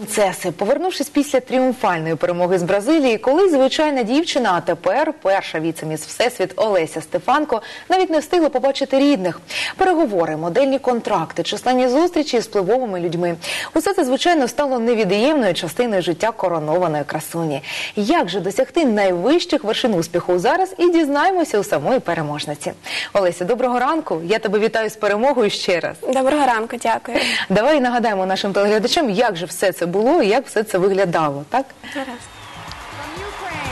Принцеси, повернувшись після тріумфальної перемоги з Бразилії, коли звичайна дівчина, а тепер перша віцеміс Всесвіт Олеся Стефанко навіть не встигла побачити рідних. Переговори, модельні контракти, численні зустрічі з впливовими людьми. Усе це звичайно стало невід'ємною частиною життя коронованої красуні. Як же досягти найвищих вершин успіху зараз і дізнаємося у самої переможниці. Олеся, доброго ранку. Я тебе вітаю з перемогою ще раз. Доброго ранку, дякую. Давай нагадаємо нашим телеглядачам, як же все це було і як все це виглядало, так? Зараз.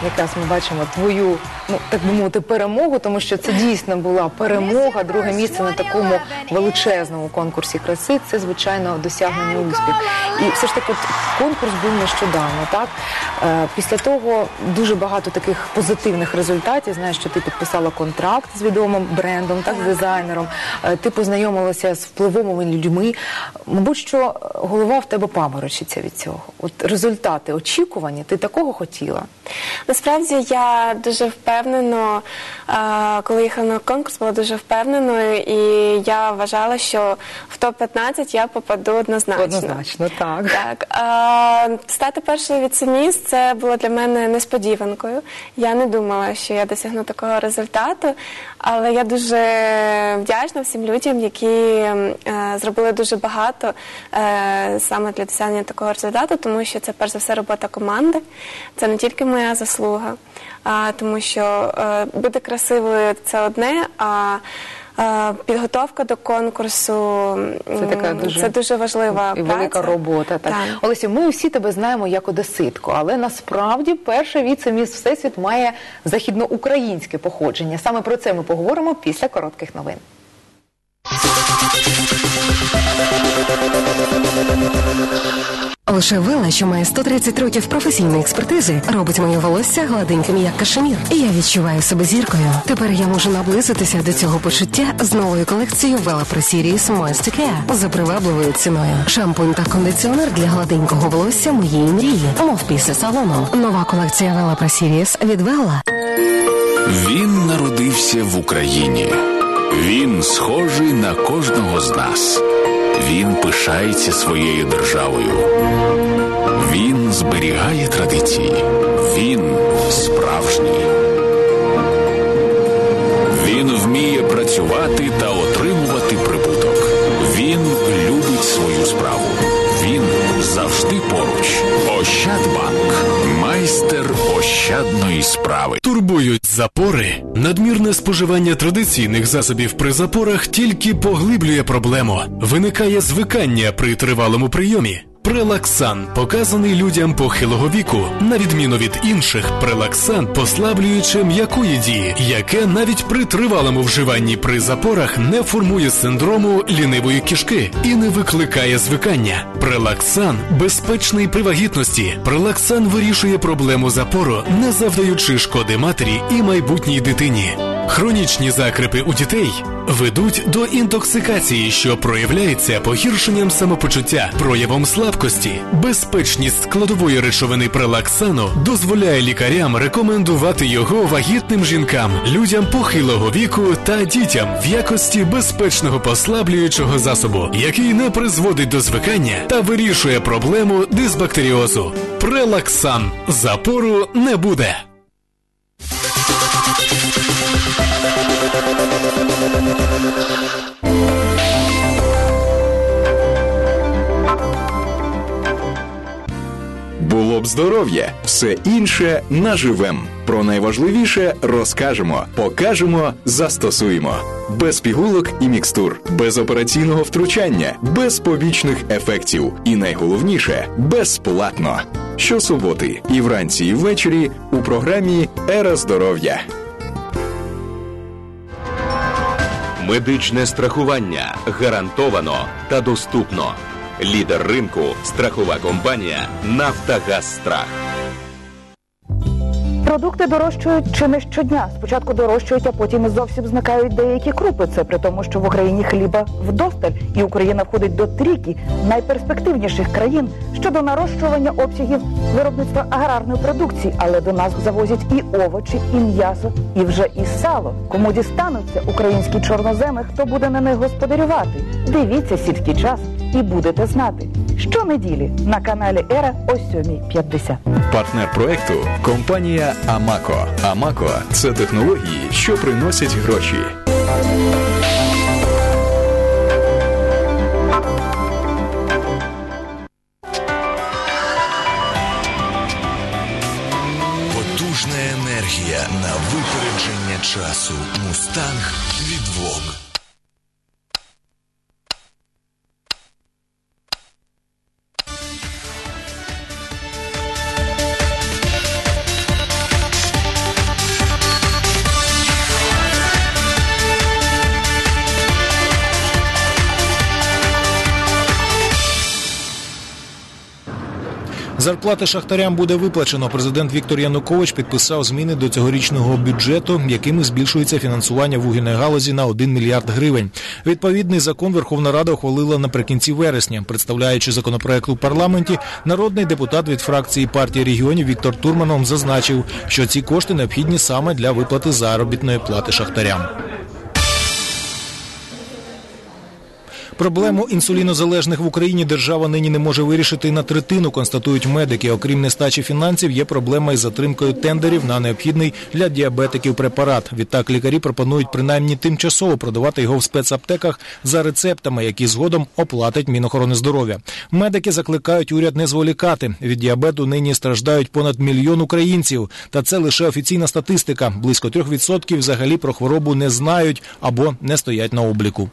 Якраз ми бачимо твою, ну так би мовити, перемогу, тому що це дійсно була перемога, друге місце на такому величезному конкурсі краси. Це звичайно досягнення успіх. І все ж таки, конкурс був нещодавно. Так Е, після того дуже багато таких позитивних результатів. Знаєш, що ти підписала контракт з відомим брендом, так з дизайнером. Е, Ти познайомилася з впливовими людьми. Мабуть, що голова в тебе паморочиться від цього. От результати очікувані, ти такого хотіла. Насправді я дуже впевнено, е, коли їхала на конкурс, була дуже впевненою, і я вважала, що в топ-15 я попаду однозначно. Однозначно, так. Так, стати першою віцеміс це було для мене несподіванкою. Я не думала, що я досягну такого результату, але я дуже вдячна всім людям, які е, зробили дуже багато е, саме для досягнення такого результату, тому що це перш за все робота команди. Це не тільки моя заслуга, а тому що е, бути красивою це одне. а е, Підготовка до конкурсу Це така дуже, це дуже важлива і праця. велика робота. Так. Так. Олесю, ми усі тебе знаємо як одеситку, але насправді перша віце-міс Всесвіт має західноукраїнське походження. Саме про це ми поговоримо після коротких новин. Лише вела, що має 130 років професійної експертизи, робить моє волосся гладеньким, як кашемір. І я відчуваю себе зіркою. Тепер я можу наблизитися до цього почуття з новою колекцією Vela Pro Series Care за привабливою ціною. Шампунь та кондиціонер для гладенького волосся моєї мрії, мов після салону. Нова колекція Pro Series від Vela. Він народився в Україні. Він схожий на кожного з нас. Він пишається своєю державою. Він зберігає традиції. Він справжній. Він вміє працювати та отримувати прибуток. Він любить свою справу. Він завжди поруч. Ощадбанк. Майстер ощадної справи. Турбують запори. Надмірне споживання традиційних засобів при запорах тільки поглиблює проблему. Виникає звикання при тривалому прийомі. Прелаксан показаний людям похилого віку, на відміну від інших, прелаксан послаблюючи м'якої дії, яке навіть при тривалому вживанні при запорах не формує синдрому лінивої кишки і не викликає звикання. Прелаксан безпечний при вагітності. Прелаксан вирішує проблему запору, не завдаючи шкоди матері і майбутній дитині. Хронічні закрипи у дітей ведуть до інтоксикації, що проявляється погіршенням самопочуття, проявом слабкості. Безпечність складової речовини прелаксану дозволяє лікарям рекомендувати його вагітним жінкам, людям похилого віку та дітям в якості безпечного послаблюючого засобу, який не призводить до звикання та вирішує проблему дисбактеріозу. Прелаксан запору не буде. Було здоров'я, все інше наживем. Про найважливіше розкажемо, покажемо, застосуємо. Без пігулок і мікстур, без операційного втручання, без побічних ефектів. І найголовніше безплатно. Щосуботи і вранці, і ввечері у програмі Ера здоров'я. Медичне страхування гарантовано та доступно. Лідер ринку страхова компанія Нафтогаз Страх. Продукти дорожчають чи не щодня. Спочатку дорожчають, а потім зовсім зникають деякі крупи. Це при тому, що в Україні хліба вдосталь, і Україна входить до трійки найперспективніших країн щодо нарощування обсягів виробництва аграрної продукції. Але до нас завозять і овочі, і м'ясо, і вже і сало. Кому дістануться українські чорноземи, хто буде на них господарювати? Дивіться сільський час і будете знати. щонеділі на каналі Ера о 7.50. Партнер проекту компанія Амако. Амако це технології, що приносять гроші. Потужна енергія на випередження часу. Мустанг від Vogue. Зарплати шахтарям буде виплачено. Президент Віктор Янукович підписав зміни до цьогорічного бюджету, якими збільшується фінансування вугільної галузі на 1 мільярд гривень. Відповідний закон Верховна Рада ухвалила наприкінці вересня. Представляючи законопроект у парламенті, народний депутат від фракції партії регіонів Віктор Турманов зазначив, що ці кошти необхідні саме для виплати заробітної плати шахтарям. Проблему інсулінозалежних в Україні держава нині не може вирішити на третину, констатують медики. Окрім нестачі фінансів, є проблема із затримкою тендерів на необхідний для діабетиків препарат. Відтак лікарі пропонують принаймні тимчасово продавати його в спецаптеках за рецептами, які згодом оплатить Мінохорони здоров'я. Медики закликають уряд не зволікати. Від діабету нині страждають понад мільйон українців. Та це лише офіційна статистика. Близько 3% взагалі про хворобу не знають або не стоять на обліку.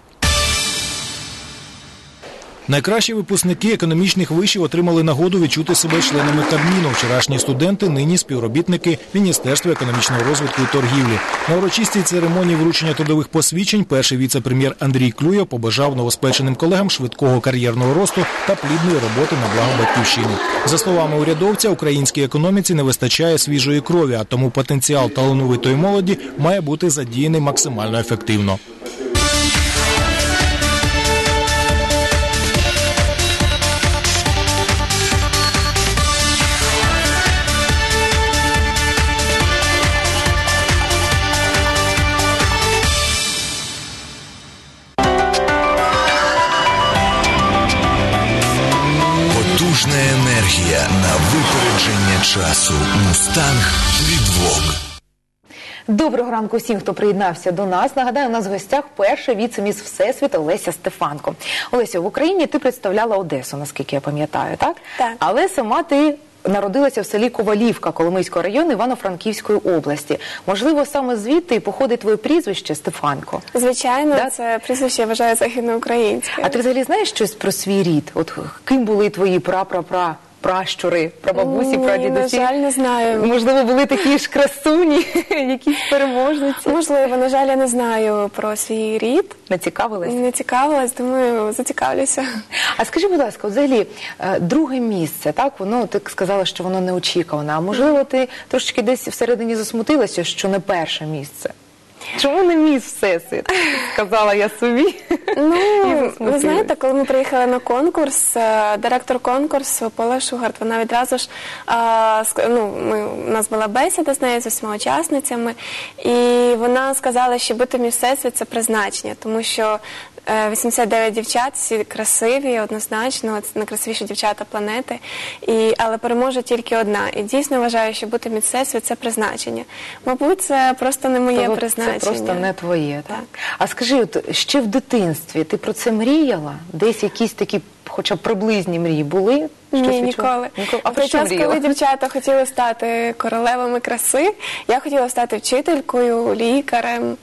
Найкращі випускники економічних вишів отримали нагоду відчути себе членами Кабміну. Вчорашні студенти, нині співробітники Міністерства економічного розвитку і торгівлі. На урочистій церемонії вручення трудових посвідчень перший віце-прем'єр Андрій Клюєв побажав новоспеченим колегам швидкого кар'єрного росту та плідної роботи на благо батьківщини. За словами урядовця, українській економіці не вистачає свіжої крові, а тому потенціал талановитої молоді має бути задіяний максимально ефективно. Часу. Мустанг від Доброго ранку всім, хто приєднався до нас. Нагадаю, у нас в гостях перша віце-міс Всесвіт Олеся Стефанко. Олеся, в Україні ти представляла Одесу, наскільки я пам'ятаю, так? Так. Але сама ти народилася в селі Ковалівка Коломийського району Івано-Франківської області. Можливо, саме звідти і походить твоє прізвище Стефанко. Звичайно, Да? це прізвище я вважаю західноукраїнське. А ти взагалі знаєш щось про свій рід? От ким були твої пра-пра-пра? Пращури, прабабусі, Ні, прадідусі? на жаль, не знаю. Можливо, були такі ж красуні, якісь переможниці. Можливо, на жаль, я не знаю про свій рід. Не цікавилась? Не цікавилась, думаю, зацікавлюся. А скажи, будь ласка, взагалі, е, друге місце, так, воно ти сказала, що воно неочікуване. А можливо, ти трошечки десь всередині засмутилася, що не перше місце. Чому не міс всесвіт? Сказала я собі. Ну, ви знаєте, коли ми приїхали на конкурс, е, директор конкурсу Пола Шугарт, вона відразу ж ну, ми, у нас була бесіда з нею з усіма учасницями, і вона сказала, що бути міс всесвіт це призначення, тому що 89 дівчат, всі красиві, однозначно, це найкрасивіші дівчата планети, і, але переможе тільки одна. І дійсно вважаю, що бути міс це призначення. Мабуть, це просто не моє Тобто призначення. Це просто не твоє, так? Так. А скажи, от ще в дитинстві ти про це мріяла? Десь якісь такі, хоча б приблизні мрії були? Щось Ні, відчула? ніколи. А про час, мріяла? коли дівчата хотіли стати королевами краси, я хотіла стати вчителькою, лікарем,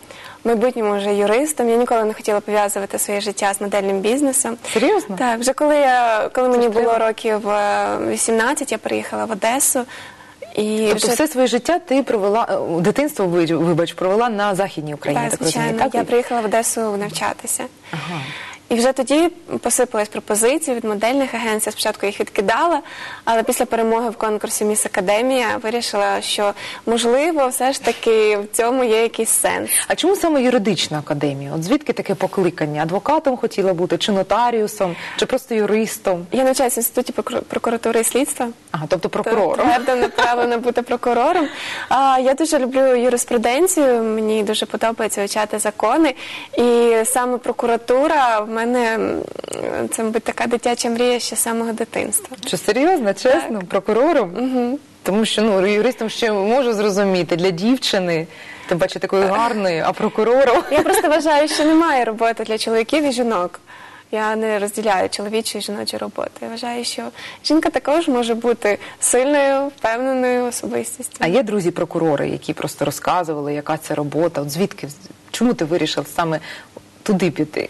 в майбутньому вже юристом. Я ніколи не хотіла пов'язувати своє життя з модельним бізнесом. Серйозно? Так, вже коли я коли мені було років е, 18, я приїхала в Одесу. І Тобто вже все своє життя ти провела, е, дитинство, вибач, провела на Західній Україні, так, так звичайно, так? я приїхала в Одесу навчатися. Ага. І вже тоді посипались пропозиції від модельних агенцій. Спочатку їх відкидала, але після перемоги в конкурсі Міс Академія вирішила, що можливо, все ж таки в цьому є якийсь сенс. А чому саме юридична академія? От звідки таке покликання? Адвокатом хотіла бути, чи нотаріусом, чи просто юристом? Я навчаюся в інституті прокуратури і слідства. Ага, тобто прокурором. Твердо направлена бути прокурором. А, я дуже люблю юриспруденцію, мені дуже подобається вивчати закони. І саме прокуратура в мене мене це, мабуть, така дитяча мрія ще з самого дитинства. Що серйозно, чесно, прокурором? Угу. Тому що ну юристом ще можу зрозуміти для дівчини, тим паче такої гарної, а прокурором. Я просто вважаю, що немає роботи для чоловіків і жінок. Я не розділяю чоловічу і жіночу роботу. Я вважаю, що жінка також може бути сильною, впевненою особистістю. А є друзі прокурори, які просто розказували, яка це робота. От звідки чому ти вирішив саме туди піти,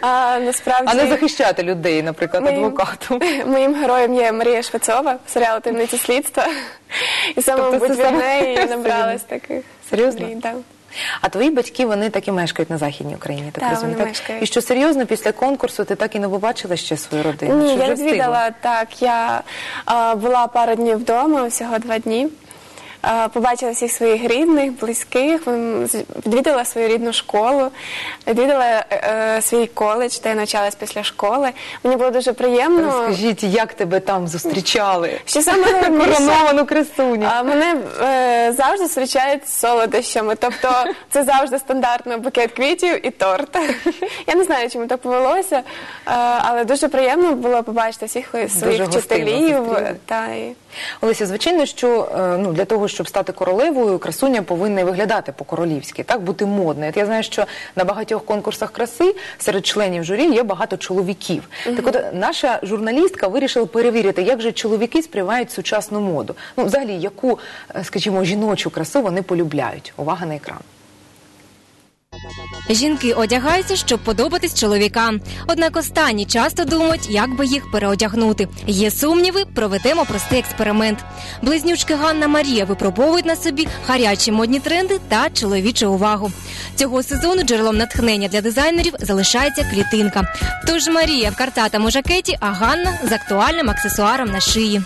А насправді а не захищати людей, наприклад, Моїм- адвокатом. Моїм героєм є Марія Швецова, серіал «Таємниці слідства. І саме, Тобто мабуть, від неї набралась таких. Серйозно? мрій, да. А твої батьки вони так і мешкають на західній Україні, так Так, розумію. так? мешкають. І що серйозно після конкурсу ти так і не побачила ще свою родину? Ні, Чи я відвідала так. Я а, була пару днів вдома, всього два дні. А, побачила всіх своїх рідних, близьких, відвідала свою рідну школу, відвідала е, е, свій коледж, де я навчалась після школи. Мені було дуже приємно. Розкажіть, як тебе там зустрічали? Що саме Короновану красуню. а мене е, завжди зустрічають з солодощами. Тобто це завжди стандартно букет квітів і торт. Я не знаю, чому так повелося, е, але дуже приємно було побачити всіх своїх вчителів. Та, і... Олеся, звичайно, що е, ну для того, щоб стати королевою, красуня повинна виглядати по-королівськи, так бути модною. От я знаю, що на багатьох конкурсах краси серед членів журі є багато чоловіків. Так от наша журналістка вирішила перевірити, як же чоловіки сприймають сучасну моду. Ну, взагалі, яку, е, скажімо, жіночу красу вони полюбляють. Увага на екран. Жінки одягаються, щоб подобатись чоловікам. Однак останні часто думають, як би їх переодягнути. Є сумніви, проведемо простий експеримент. Близнючки Ганна Марія випробовують на собі гарячі модні тренди та чоловічу увагу. Цього сезону джерелом натхнення для дизайнерів залишається клітинка. Тож Марія в картатому жакеті, а Ганна з актуальним аксесуаром на шиї.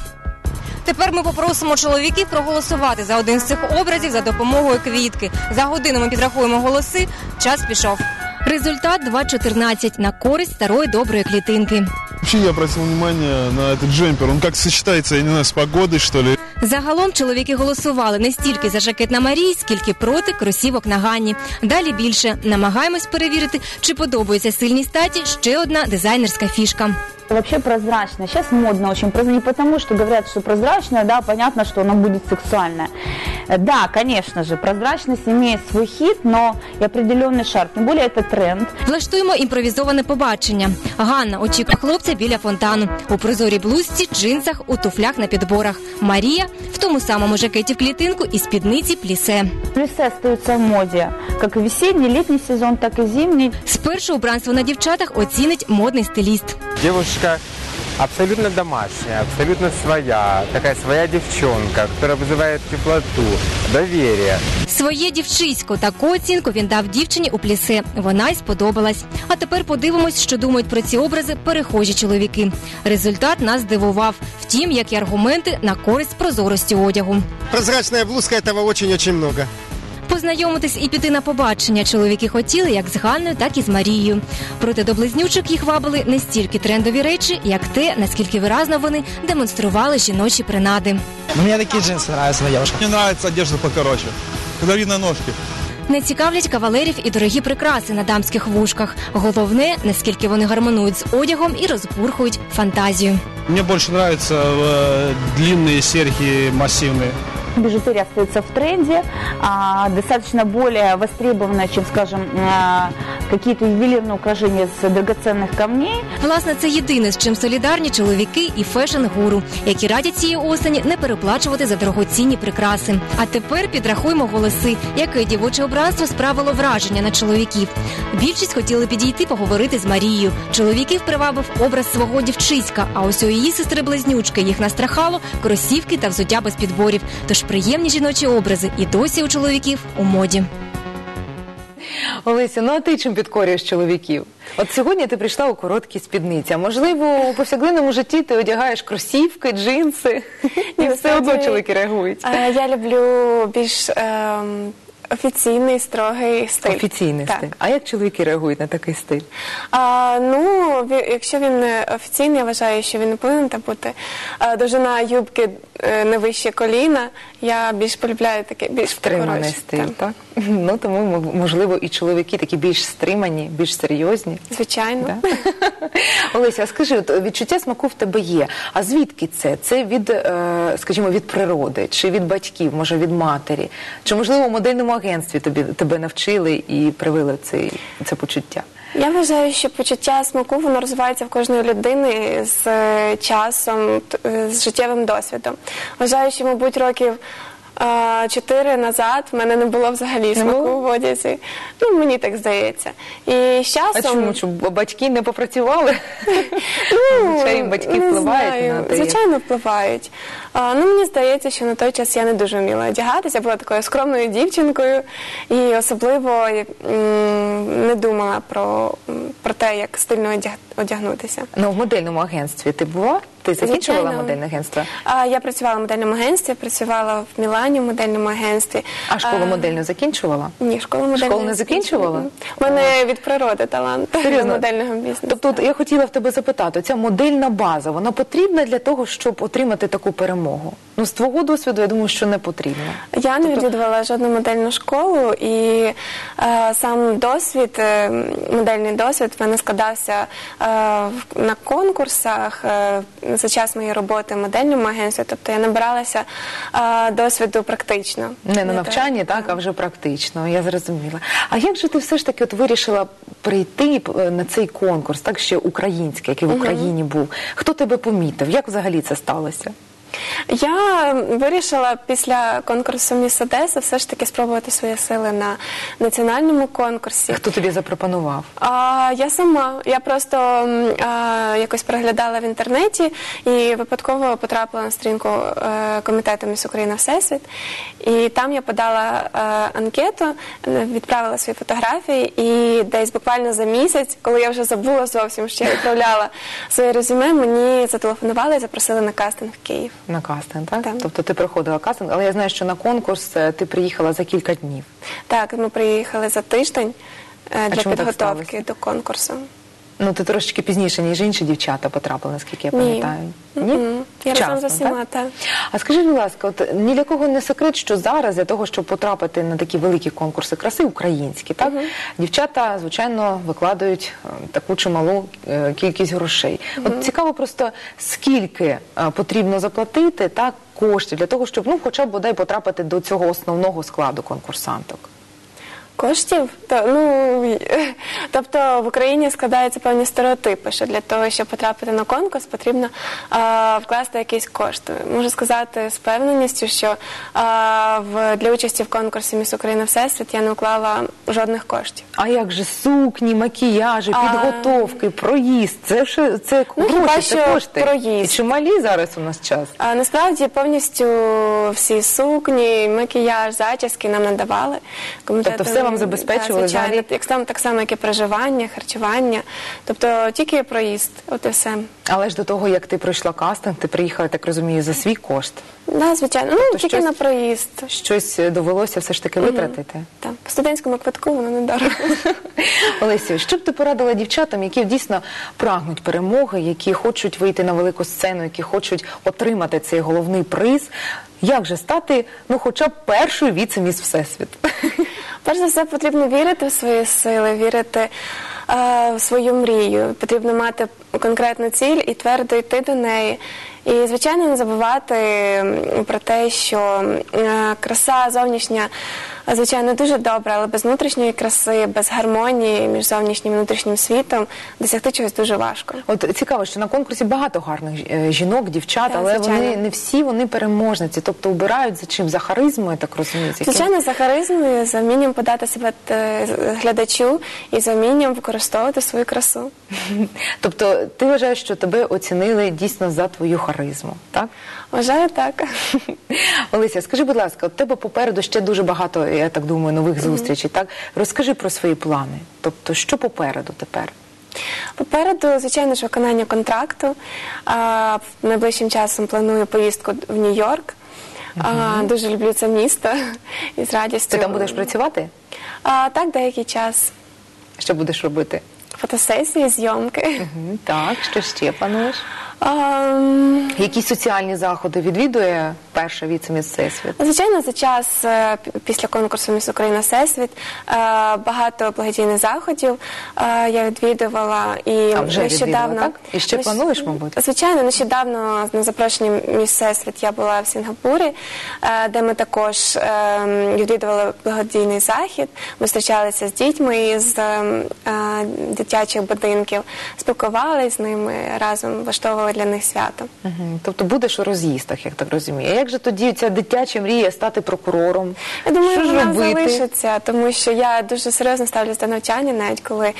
Тепер ми попросимо чоловіків проголосувати за один з цих образів за допомогою квітки. За годину ми підрахуємо голоси. Час пішов. Результат 2.14 на користь старої доброї клітинки. Вообще я обратил внимание на этот джемпер. Он как сочетается, я не знаю, с погодой, что ли. Загалом чоловіки голосували не стільки за жакет на Марії, скільки проти кросівок на Ганні. Далі більше намагаємось перевірити, чи подобається сильній статі ще одна дизайнерська фішка. Вообще прозрачно. Сейчас модно очень. Просто не потому, что говорят, что прозрачное, да, понятно, что оно будет сексуальное. Э, Да, конечно же, прозрачность имеет свой хит, но и определенный шарм. Тем более это тренд. Влаштуємо імпровізоване побачення. Ганна очікує хлопця біля фонтану у прозорій блузці, джинсах, у туфлях на підборах. Марія в тому самому жакеті в клітинку і спідниці плісе. Плюсы остаются в моде. Как и весенний, летний сезон, так и зимний. Спершу убранство на дівчатах оцінить модний стиліст. Девушка абсолютно домашняя, абсолютно своя, такая своя девчонка, которая вызывает теплоту, доверие. Своє дівчисько таку оцінку він дав дівчині у плісе. Вона й сподобалась. А тепер подивимось, що думають про ці образи перехожі чоловіки. Результат нас здивував. Втім, як і аргументи на користь прозорості одягу. Прозрачная блузка этого очень-очень много. Познайомитись і піти на побачення чоловіки хотіли як з Ганною, так і з Марією. Проте до близнючок їх вабили не стільки трендові речі, як те, наскільки виразно вони демонстрували жіночі принади. Но мне такие джинсы нравятся на девушках. Мне нравится одежда покороче. Когда видно ножки. Не цікавлять кавалерів і дорогі прикраси на дамських вушках. Головне, наскільки вони гармонують з одягом і розбурхують фантазію. Мне больше нравятся э, длинные серьги массивные. Бижутерия остается в тренде, достаточно более востребованная, чем, скажем, а, какие-то ювелирные украшения с драгоценных камней. Власне, це єдине, з чим солідарні чоловіки і фешн-гуру, які радять цієї осені не переплачувати за дорогоцінні прикраси. А тепер підрахуємо голоси, яке дівоче образство справило враження на чоловіків. Більшість хотіли підійти поговорити з Марією. Чоловіків привабив образ свого дівчиська. А ось у її сестри близнючки їх настрахало кросівки та взуття без підборів. Тож приємні жіночі образи і досі у чоловіків у моді. Олеся, ну а ти чим підкорюєш чоловіків? От сьогодні ти прийшла у короткі спідниці. А можливо, у повсякденному житті ти одягаєш кросівки, джинси, і все одно чоловіки реагують. Е, Я люблю більш ем, офіційний, строгий стиль. Офіційний так. стиль. А як чоловіки реагують на такий стиль? А, ну, якщо він не офіційний, я вважаю, що він не повинен так бути. А, довжина юбки е, не вище коліна. Я більш полюбляю таке більш Стриманий стиль, так? Ну тому можливо і чоловіки такі більш стримані, більш серйозні. Звичайно. Олеся, а скажи, от відчуття смаку в тебе є. А звідки це? Це від, е, скажімо, від природи, чи від батьків, може від матері? Чи можливо в модельному агентстві тобі тебе навчили і привили цей це почуття? Я вважаю, що почуття смаку воно розвивається в кожної людини з е, часом, е, з життєвим досвідом. Вважаю, що, мабуть, років чотири назад в мене не було взагалі смаку в одязі. Ну, мені так здається. І з часом... А чому? Щоб батьки не попрацювали? Звичайно, батьки Ну, не впливають знаю. на те, Звичайно, впливають. А, ну, мені здається, що на той час я не дуже вміла одягатися. Я була такою скромною дівчинкою і особливо не думала про, про те, як стильно одягнутися. Ну, в модельному агентстві ти була? Ти закінчувала Звичайно. модельне агентство? А, я працювала в модельному агентстві, працювала в Мілані в модельному агентстві. А школу модельну закінчувала? Ні, школу модельну Школу не закінчувала? У мене від природи талант Серйозно? модельного бізнесу. Тобто, я хотіла в тебе запитати, ця модельна база, вона потрібна для того, щоб отримати таку перемогу? Ну, з твого досвіду, я думаю, що не потрібна. Я не відвідувала жодну модельну школу, і е, сам досвід, е, модельний досвід, в мене складався е, на конкурсах е, за час моєї роботи в модельному агентстві. Тобто я набиралася е, досвіду практично. Не на навчанні, так, а вже практично, я зрозуміла. А як же ти все ж таки от вирішила прийти е, на цей конкурс, так ще український, який в. Україні був? Хто тебе помітив? Як взагалі це сталося? Я вирішила після конкурсу Міс Одеса все ж таки спробувати свої сили на національному конкурсі. Хто тобі запропонував? А, я сама. Я просто а, якось переглядала в інтернеті і випадково потрапила на сторінку е, комітету Міс Україна Всесвіт. І там я подала е, анкету, е, відправила свої фотографії, і десь буквально за місяць, коли я вже забула зовсім, що я відправляла своє резюме, мені зателефонували і запросили на кастинг в Київ. На кастинг, так? Тобто ти проходила кастинг, але я знаю, що на конкурс е, ти приїхала за кілька днів. Так, ми приїхали за тиждень е, для чому так підготовки до конкурсу. Ну, ти трошечки пізніше, ніж інші дівчата потрапили, наскільки я Ні. пам'ятаю. Мгм. Я разом Вчасно, з усіма, так? так. А скажи, будь ласка, от ні для кого не секрет, що зараз для того, щоб потрапити на такі великі конкурси краси українські, так дівчата, звичайно, викладають е, таку чималу е, кількість грошей. От цікаво просто скільки е, потрібно заплатити так коштів для того, щоб ну, хоча б бодай потрапити до цього основного складу конкурсанток. Коштів? То, ну, тобто в Україні складаються певні стереотипи, що для того, щоб потрапити на конкурс, потрібно а, вкласти якісь кошти. Можу сказати з певненістю, що а, в, для участі в конкурсі Міс Україна Всесвіт я не вклала жодних коштів. А як же сукні, макіяжі, А. підготовки, проїзд? Це ж це Ну, гроші, хіба це що кошти. проїзд. І чималі зараз у нас час. А насправді повністю всі сукні, макіяж, зачіски нам надавали. Комітетом, Тобто все вам забезпечували Так, звичайно, так само, так само, як і проживання, харчування. Тобто тільки проїзд, от і все. Але ж до того, як ти пройшла кастинг, ти приїхала, так розумію, за свій кошт. Да, звичайно. Ну, Тобто тільки щось- на проїзд. Щось довелося все ж таки витратити. Так, по студентському квитку воно не дорого. Олесю, що б ти порадила дівчатам, які дійсно прагнуть перемоги, які хочуть вийти на велику сцену, які хочуть отримати цей головний приз? Як же стати, ну, хоча б першою віце-міс Всесвіт? Перш за все, потрібно вірити в свої сили, вірити е, в свою мрію. Потрібно мати конкретну ціль і твердо йти до неї. І, звичайно, не забувати про те, що е, краса зовнішня, звичайно, дуже добра, але без внутрішньої краси, без гармонії між зовнішнім і внутрішнім світом досягти чогось дуже важко. От цікаво, що на конкурсі багато гарних е, жінок, дівчат, Так, але звичайно. вони не всі вони переможниці, тобто обирають за чим? За харизмою, так розумію. Звичайно, за харизмою, за вмінням подати себе е, глядачу і за вмінням використовувати свою красу. Тобто ти вважаєш, що тебе оцінили дійсно за твою харизму, так? Вважаю так. Олеся, скажи, будь ласка, у тебе попереду ще дуже багато, я так думаю, нових зустрічей. Так розкажи про свої плани. Тобто, що попереду тепер? Попереду, звичайно ж, виконання контракту. А, Найближчим часом планую поїздку в Нью-Йорк. А, дуже люблю це місто і з радістю. Ти там будеш працювати? А, так, деякий час. Що будеш робити? Фотосесії, зйомки. Мгм, Так, що ще плануєш? Ам, Які соціальні заходи відвідує перша віце-міс Всесвіт? Звичайно, за час е, після конкурсу «Міс Україна Всесвіт е, багато благодійних заходів е, я відвідувала і А вже нещодавно так? І ще Нещ- плануєш, мабуть? Звичайно, нещодавно на запрошенні «Міс Всесвіт я була в Сінгапурі, де ми також е, відвідували благодійний захід. Ми зустрічалися з дітьми з е, е, дитячих будинків, спілкувалися з ними разом, влаштовували для них свято. Мгм. Тобто будеш у роз'їздах, як так розумію. Як же тоді ця дитяча мрія стати прокурором? Я думаю, що вона робити? залишиться, тому що я дуже серйозно ставлюся до навчання, навіть коли е,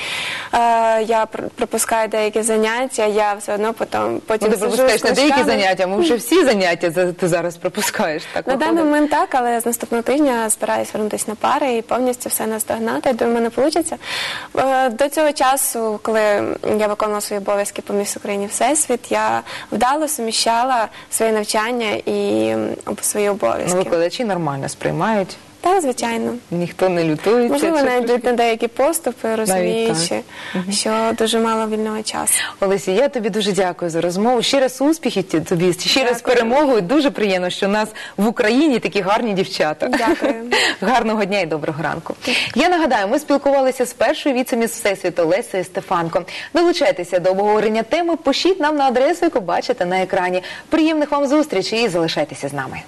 я пр- пропускаю деякі заняття, я все одно потім потім Ну, ти пропускаєш не деякі заняття, ми вже всі заняття за- ти зараз пропускаєш. Так На даний момент так, але з наступного тижня збираюсь вернутися на пари і повністю все наздогнати. Я думаю, мене вийде. До цього часу, коли я виконувала свої обов'язки по міс Україні Всесвіт, я вдало суміщала своє навчання і свої Ну, викладачі нормально сприймають, Так, звичайно. ніхто не лютується. Можливо, чи навіть трошки? на деякі поступи, розуміючи, що дуже мало вільного часу. Олесі, я тобі дуже дякую за розмову. Ще раз успіхів тобі, ще раз перемогою. Дуже приємно, що у нас в Україні такі гарні дівчата. Дякую. Гарного дня і доброго ранку. Я нагадаю, ми спілкувалися з першою віцеміс Всесвіту Лесею Стефанко. Долучайтеся до обговорення теми, пишіть нам на адресу, яку бачите на екрані. Приємних вам зустрічей і залишайтеся з нами.